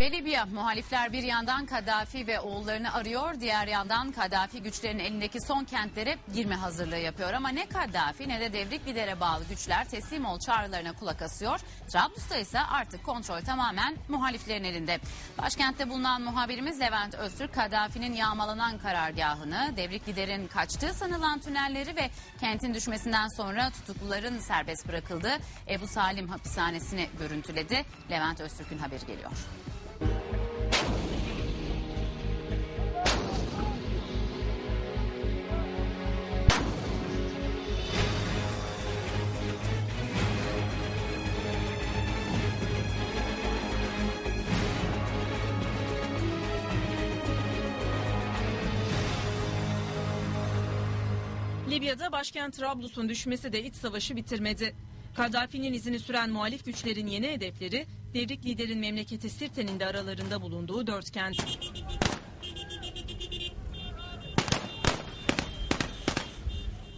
Ve Libya muhalifler bir yandan Kaddafi ve oğullarını arıyor, diğer yandan Kaddafi güçlerinin elindeki son kentlere girme hazırlığı yapıyor. Ama ne Kaddafi ne de devrik lidere bağlı güçler teslim ol çağrılarına kulak asıyor. Trablus'ta ise artık kontrol tamamen muhaliflerin elinde. Başkentte bulunan muhabirimiz Levent Öztürk, Kaddafi'nin yağmalanan karargahını, devrik liderin kaçtığı sanılan tünelleri ve kentin düşmesinden sonra tutukluların serbest bırakıldığı Ebu Salim hapishanesini görüntüledi. Levent Öztürk'ün haberi geliyor. Libya'da başkent Trablus'un düşmesi de iç savaşı bitirmedi. Kaddafi'nin izini süren muhalif güçlerin yeni hedefleri devrik liderin memleketi Sirte'nin de aralarında bulunduğu dört kent.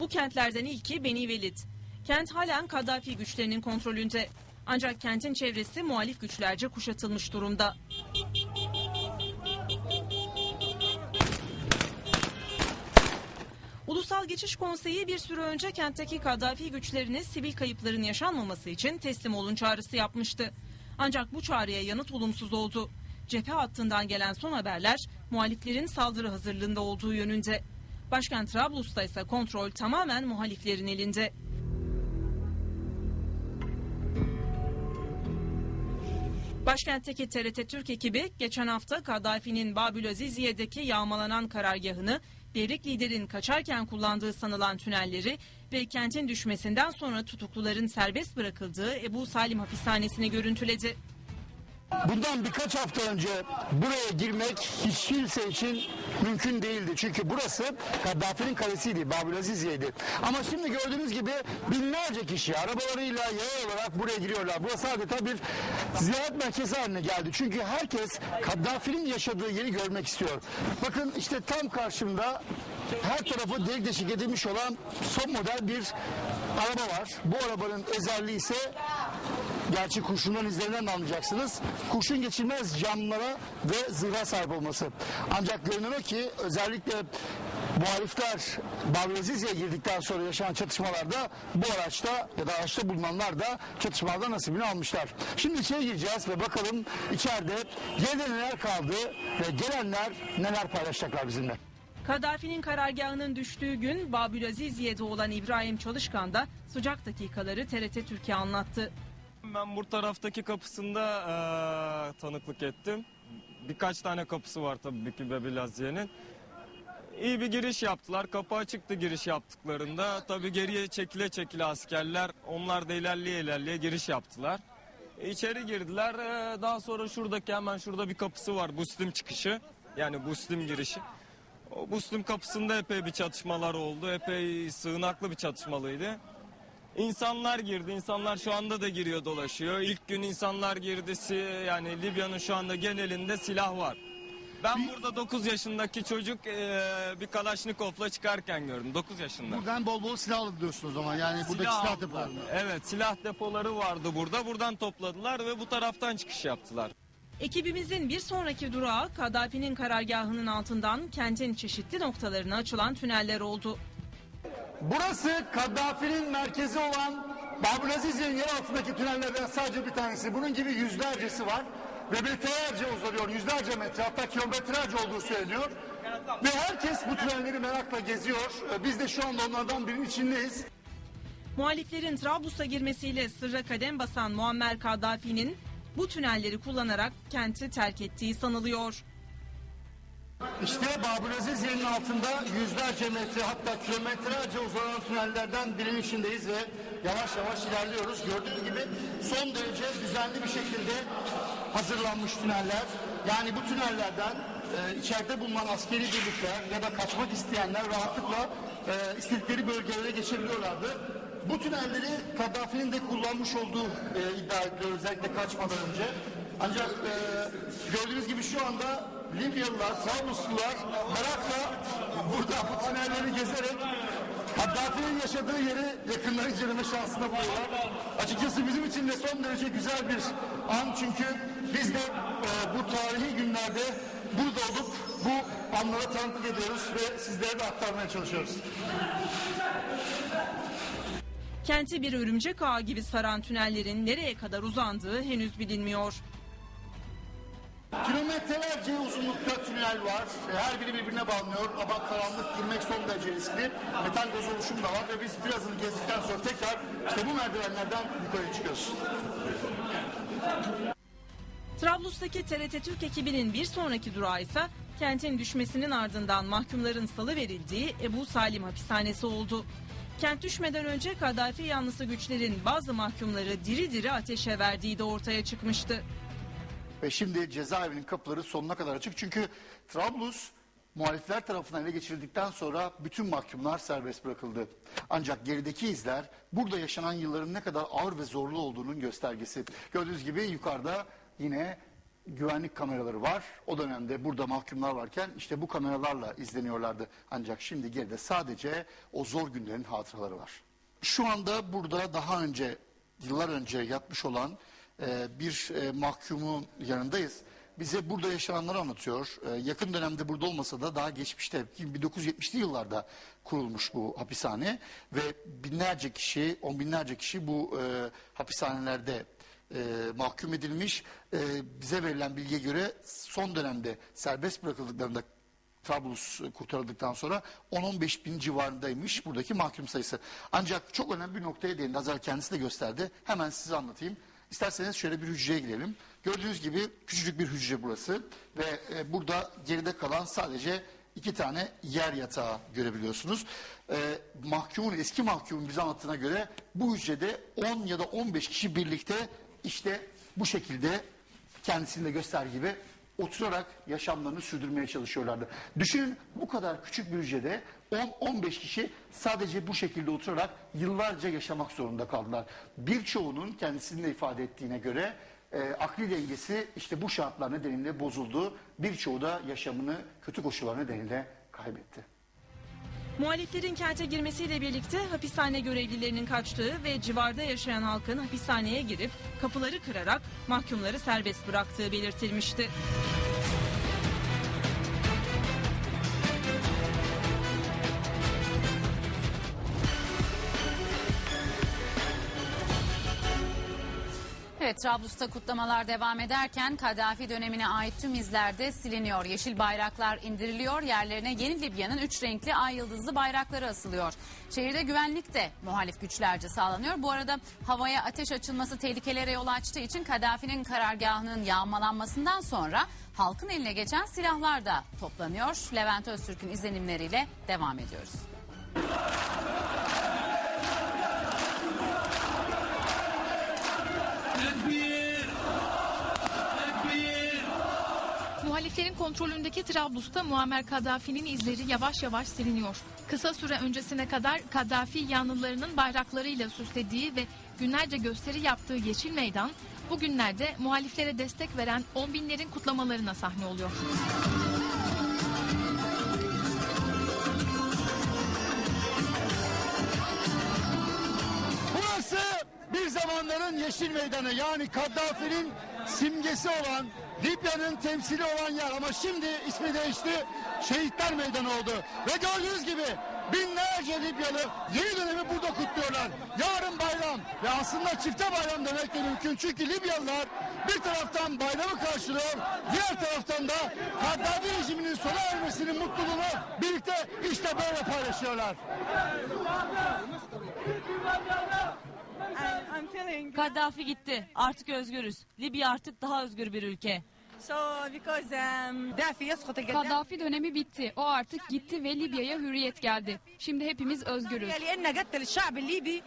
Bu kentlerden ilki Beni Velid. Kent halen Kaddafi güçlerinin kontrolünde. Ancak kentin çevresi muhalif güçlerce kuşatılmış durumda. Geçiş Konseyi bir süre önce kentteki Kaddafi güçlerine sivil kayıpların yaşanmaması için teslim olun çağrısı yapmıştı. Ancak bu çağrıya yanıt olumsuz oldu. Cephe hattından gelen son haberler muhaliflerin saldırı hazırlığında olduğu yönünde. Başkent Trablus'ta ise kontrol tamamen muhaliflerin elinde. Başkentteki TRT Türk ekibi geçen hafta Kaddafi'nin Babül Aziziye'deki yağmalanan karargahını, devrik liderin kaçarken kullandığı sanılan tünelleri ve kentin düşmesinden sonra tutukluların serbest bırakıldığı Ebu Salim hapishanesini görüntüledi. Bundan birkaç hafta önce buraya girmek hiç kimse için mümkün değildi. Çünkü burası Kaddafi'nin kalesiydi, Babül Aziziye'ydi. Ama şimdi gördüğünüz gibi binlerce kişi arabalarıyla yaya olarak buraya giriyorlar. Burası adeta bir ziyaret merkezi haline geldi. Çünkü herkes Kaddafi'nin yaşadığı yeri görmek istiyor. Bakın işte tam karşımda her tarafı delik deşik edilmiş olan son model bir araba var. Bu arabanın özelliği ise Gerçi kurşundan izlerinden de anlayacaksınız. Kurşun geçirmez camlara ve zırha sahip olması. Ancak görünen ki özellikle muhalifler Barbazizya'ya girdikten sonra yaşanan çatışmalarda bu araçta ya da araçta bulunanlar da çatışmalarda nasibini almışlar. Şimdi içeri gireceğiz ve bakalım içeride geride neler kaldı ve gelenler neler paylaşacaklar bizimle. Kaddafi'nin karargahının düştüğü gün Babül Aziziye'de olan İbrahim Çalışkan da sıcak dakikaları TRT Türkiye anlattı. Ben bu taraftaki kapısında eee, tanıklık ettim. Birkaç tane kapısı var tabii ki Bebilaziye'nin. İyi bir giriş yaptılar. Kapı açıktı giriş yaptıklarında. Tabii geriye çekile çekile askerler onlar da ilerleye ilerleye giriş yaptılar. E, İçeri girdiler. Daha sonra şuradaki hemen şurada bir kapısı var. Buslim çıkışı. Yani Buslim girişi. O Buslim kapısında epey bir çatışmalar oldu. Epey sığınaklı bir çatışmalıydı. İnsanlar girdi. İnsanlar şu anda da giriyor dolaşıyor. İlk gün insanlar girdi. Si- Yani Libya'nın şu anda genelinde silah var. Ben burada 9 yaşındaki çocuk eee, bir Kalaşnikov'la çıkarken gördüm. 9 yaşında. Buradan bol bol silah aldı diyorsunuz o zaman. Yani buradaki silah aldılar. depolarında. Evet silah depoları vardı burada. Buradan topladılar ve bu taraftan çıkış yaptılar. Ekibimizin bir sonraki durağı Kaddafi'nin karargahının altından kentin çeşitli noktalarına açılan tüneller oldu. Burası Kaddafi'nin merkezi olan Babül Aziz'in yer altındaki tünellerden sadece bir tanesi. Bunun gibi yüzlercesi var. Ve metrelerce uzanıyor, yüzlerce metre hatta kilometrelerce olduğu söyleniyor. Ve herkes bu tünelleri merakla geziyor. Ee, Biz de şu anda onlardan birinin içindeyiz. Muhaliflerin Trablus'a girmesiyle sırra kadem basan Muammer Kaddafi'nin bu tünelleri kullanarak kenti terk ettiği sanılıyor. İşte Babül Aziz yerinin altında yüzlerce metre hatta kilometrelerce uzanan tünellerden birinin içindeyiz ve yavaş yavaş ilerliyoruz. Gördüğünüz gibi son derece düzenli bir şekilde hazırlanmış tüneller. Yani bu tünellerden e, içeride bulunan askeri birlikler ya da kaçmak isteyenler rahatlıkla e, istedikleri bölgelere geçebiliyorlardı. Bu tünelleri Kaddafi'nin de kullanmış olduğu e, iddia ediliyor özellikle kaçmadan önce. Ancak e, gördüğünüz gibi şu anda Libyalılar, Trabluslular merakla burada bu tünelleri gezerek Kaddafi'nin yaşadığı yeri yakından inceleme şansına buluyorlar. Açıkçası bizim için de son derece güzel bir an çünkü biz de e, bu tarihi günlerde burada olup bu anlara tanıklık ediyoruz ve sizlere de aktarmaya çalışıyoruz. Kenti bir örümcek ağı gibi saran tünellerin nereye kadar uzandığı henüz bilinmiyor. Kilometrelerce uzunlukta tünel var. Her biri birbirine bağlanıyor ama karanlık girmek son derece riskli. Metal gaz oluşum da var ve biz birazını gezdikten sonra tekrar işte bu merdivenlerden yukarı çıkıyoruz. Trablus'taki TRT Türk ekibinin bir sonraki durağı ise kentin düşmesinin ardından mahkumların salı verildiği Ebu Salim hapishanesi oldu. Kent düşmeden önce Kaddafi yanlısı güçlerin bazı mahkumları diri diri ateşe verdiği de ortaya çıkmıştı. Ve şimdi cezaevinin kapıları sonuna kadar açık. Çünkü Trablus muhalifler tarafından ele geçirildikten sonra bütün mahkumlar serbest bırakıldı. Ancak gerideki izler burada yaşanan yılların ne kadar ağır ve zorlu olduğunun göstergesi. Gördüğünüz gibi yukarıda yine güvenlik kameraları var. O dönemde burada mahkumlar varken işte bu kameralarla izleniyorlardı. Ancak şimdi geride sadece o zor günlerin hatıraları var. Şu anda burada daha önce yıllar önce yatmış olan bir e, mahkumun yanındayız. Bize burada yaşananları anlatıyor. E, yakın dönemde burada olmasa da daha geçmişte 1970'li yıllarda kurulmuş bu hapishane ve binlerce kişi, on binlerce kişi bu e, hapishanelerde e, mahkum edilmiş. E, bize verilen bilgiye göre son dönemde serbest bırakıldıklarında Trablus kurtarıldıktan sonra 10-15 bin civarındaymış buradaki mahkum sayısı. Ancak çok önemli bir noktaya değindi. Az evvel kendisi de gösterdi. Hemen size anlatayım. İsterseniz şöyle bir hücreye girelim. Gördüğünüz gibi küçücük bir hücre burası ve e, burada geride kalan sadece iki tane yer yatağı görebiliyorsunuz. E, mahkumun eski mahkumun bize anlattığına göre bu hücrede 10 ya da 15 kişi birlikte işte bu şekilde kendisini de göster gibi oturarak yaşamlarını sürdürmeye çalışıyorlardı. Düşünün bu kadar küçük bir hücrede 10-15 kişi sadece bu şekilde oturarak yıllarca yaşamak zorunda kaldılar. Birçoğunun kendisinin de ifade ettiğine göre e, akli dengesi işte bu şartlar nedeniyle bozuldu. Birçoğu da yaşamını kötü koşullar nedeniyle kaybetti. Muhaliflerin kente girmesiyle birlikte hapishane görevlilerinin kaçtığı ve civarda yaşayan halkın hapishaneye girip kapıları kırarak mahkumları serbest bıraktığı belirtilmişti. Trablus'ta kutlamalar devam ederken Kaddafi dönemine ait tüm izler de siliniyor. Yeşil bayraklar indiriliyor. Yerlerine yeni Libya'nın üç renkli ay yıldızlı bayrakları asılıyor. Şehirde güvenlik de muhalif güçlerce sağlanıyor. Bu arada havaya ateş açılması tehlikelere yol açtığı için Kaddafi'nin karargahının yağmalanmasından sonra halkın eline geçen silahlar da toplanıyor. Levent Öztürk'ün izlenimleriyle devam ediyoruz. Muhaliflerin kontrolündeki Trablus'ta Muammer Kaddafi'nin izleri yavaş yavaş siliniyor. Kısa süre öncesine kadar Kaddafi yanlılarının bayraklarıyla süslediği ve günlerce gösteri yaptığı Yeşil Meydan bugünlerde muhaliflere destek veren on binlerin kutlamalarına sahne oluyor. Zamanların Yeşil Meydanı yani Kaddafi'nin simgesi olan Libya'nın temsili olan yer ama şimdi ismi değişti Şehitler Meydanı oldu ve gördüğünüz gibi binlerce Libyalı yeni dönemi burada kutluyorlar. Yarın bayram ve aslında çifte bayram demek de mümkün çünkü Libyalılar bir taraftan bayramı karşılıyor diğer taraftan da Kaddafi rejiminin sona ermesinin mutluluğunu birlikte işte böyle paylaşıyorlar. I'm feeling Kaddafi gitti. Artık özgürüz. Libya artık daha özgür bir ülke. so because um, دافي يسقط القذافي Kaddafi dönemi bitti. O artık gitti ve Libya'ya hürriyet geldi. Şimdi hepimiz özgürüz. لأنه قتل الشعب الليبي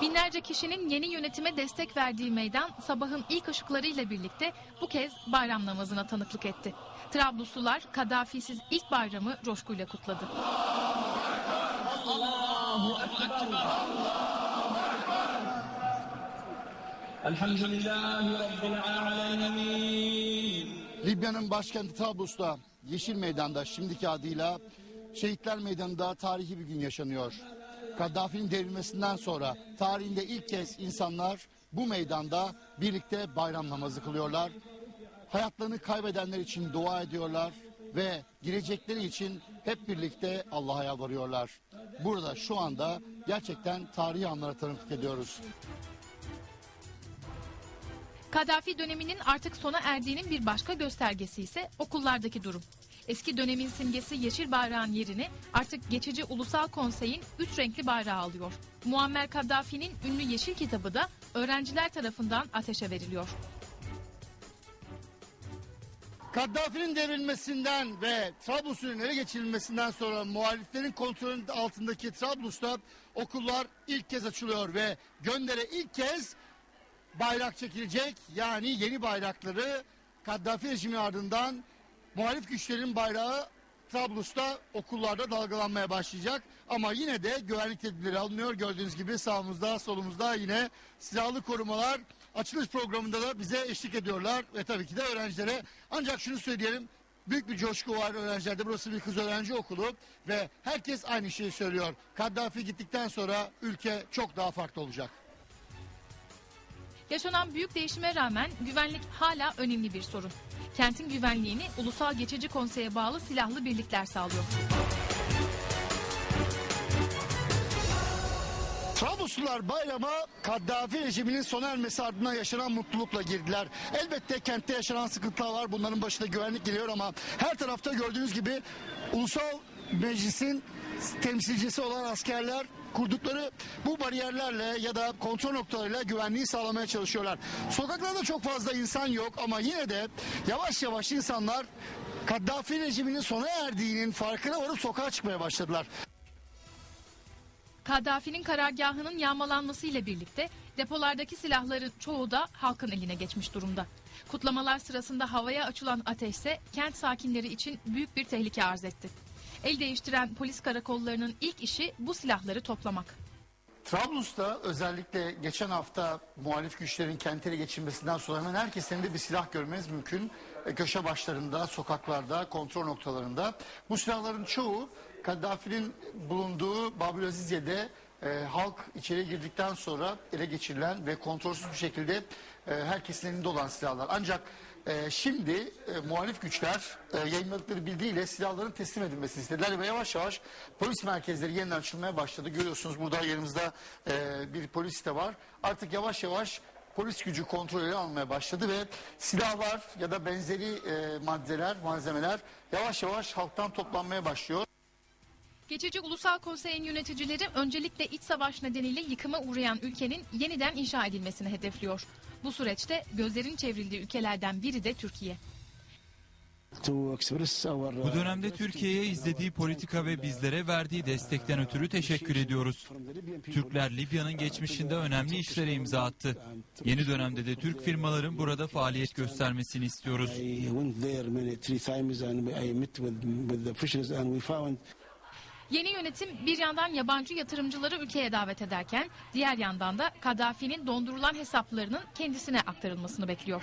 Binlerce kişinin yeni yönetime destek verdiği meydan sabahın ilk ışıklarıyla birlikte bu kez bayram namazına tanıklık etti. Trabluslular Kadafisiz ilk bayramı coşkuyla kutladı. Allahu Ekber, Allahu Ekber. Libya'nın başkenti Trablus'ta Yeşil Meydan'da şimdiki adıyla Şehitler Meydanı'nda tarihi bir gün yaşanıyor. Kaddafi'nin devrilmesinden sonra tarihinde ilk kez insanlar bu meydanda birlikte bayram namazı kılıyorlar. Hayatlarını kaybedenler için dua ediyorlar ve girecekleri için hep birlikte Allah'a yalvarıyorlar. Burada şu anda gerçekten tarihi anlara tanıklık ediyoruz. Kaddafi döneminin artık sona erdiğinin bir başka göstergesi ise okullardaki durum. Eski dönemin simgesi yeşil bayrağın yerini artık geçici ulusal konseyin üç renkli bayrağı alıyor. Muammer Kaddafi'nin ünlü yeşil kitabı da öğrenciler tarafından ateşe veriliyor. Kaddafi'nin devrilmesinden ve Trablus'un ele geçirilmesinden sonra muhaliflerin kontrolünün altındaki Trablus'ta okullar ilk kez açılıyor ve göndere ilk kez bayrak çekilecek. Yani yeni bayrakları Kaddafi rejimi ardından muhalif güçlerin bayrağı Trablus'ta okullarda dalgalanmaya başlayacak. Ama yine de güvenlik tedbirleri alınıyor. Gördüğünüz gibi sağımızda solumuzda yine silahlı korumalar açılış programında da bize eşlik ediyorlar. Ve tabii ki de öğrencilere. Ancak şunu söyleyelim. Büyük bir coşku var öğrencilerde. Burası bir kız öğrenci okulu ve herkes aynı şeyi söylüyor. Kaddafi gittikten sonra ülke çok daha farklı olacak. Yaşanan büyük değişime rağmen güvenlik hala önemli bir sorun. Kentin güvenliğini Ulusal Geçici Konsey'e bağlı silahlı birlikler sağlıyor. Trabluslular bayrama Kaddafi rejiminin sona ermesi ardından yaşanan mutlulukla girdiler. Elbette kentte yaşanan sıkıntılar var. Bunların başında güvenlik geliyor ama her tarafta gördüğünüz gibi ulusal meclisin temsilcisi olan askerler kurdukları bu bariyerlerle ya da kontrol noktalarıyla güvenliği sağlamaya çalışıyorlar. Sokaklarda çok fazla insan yok ama yine de yavaş yavaş insanlar Kaddafi rejiminin sona erdiğinin farkına varıp sokağa çıkmaya başladılar. Kaddafi'nin karargahının yağmalanmasıyla birlikte depolardaki silahların çoğu da halkın eline geçmiş durumda. Kutlamalar sırasında havaya açılan ateşse kent sakinleri için büyük bir tehlike arz etti. El değiştiren polis karakollarının ilk işi bu silahları toplamak. Trablus'ta özellikle geçen hafta muhalif güçlerin kentleri geçirmesinden sonra hemen herkesin elinde bir silah görmeniz mümkün. E, Köşe başlarında, sokaklarda, kontrol noktalarında. Bu silahların çoğu Kaddafi'nin bulunduğu Babülazizye'de e, halk içeri girdikten sonra ele geçirilen ve kontrolsüz bir şekilde e, herkesin elinde olan silahlar. Ancak e, şimdi e, muhalif güçler e, yayınladıkları bildiğiyle silahların teslim edilmesini istediler ve yavaş yavaş polis merkezleri yeniden açılmaya başladı. Görüyorsunuz burada yanımızda e, bir polis de var. Artık yavaş yavaş polis gücü kontrolü almaya başladı ve silahlar ya da benzeri e, maddeler, malzemeler yavaş yavaş halktan toplanmaya başlıyor. Geçici Ulusal Konsey'in yöneticileri öncelikle iç savaş nedeniyle yıkıma uğrayan ülkenin yeniden inşa edilmesini hedefliyor. Bu süreçte gözlerin çevrildiği ülkelerden biri de Türkiye. Bu dönemde Türkiye'ye izlediği politika ve bizlere verdiği destekten ötürü teşekkür ediyoruz. Türkler Libya'nın geçmişinde önemli işlere imza attı. Yeni dönemde de Türk firmaların burada faaliyet göstermesini istiyoruz. Yeni yönetim bir yandan yabancı yatırımcıları ülkeye davet ederken diğer yandan da Kaddafi'nin dondurulan hesaplarının kendisine aktarılmasını bekliyor.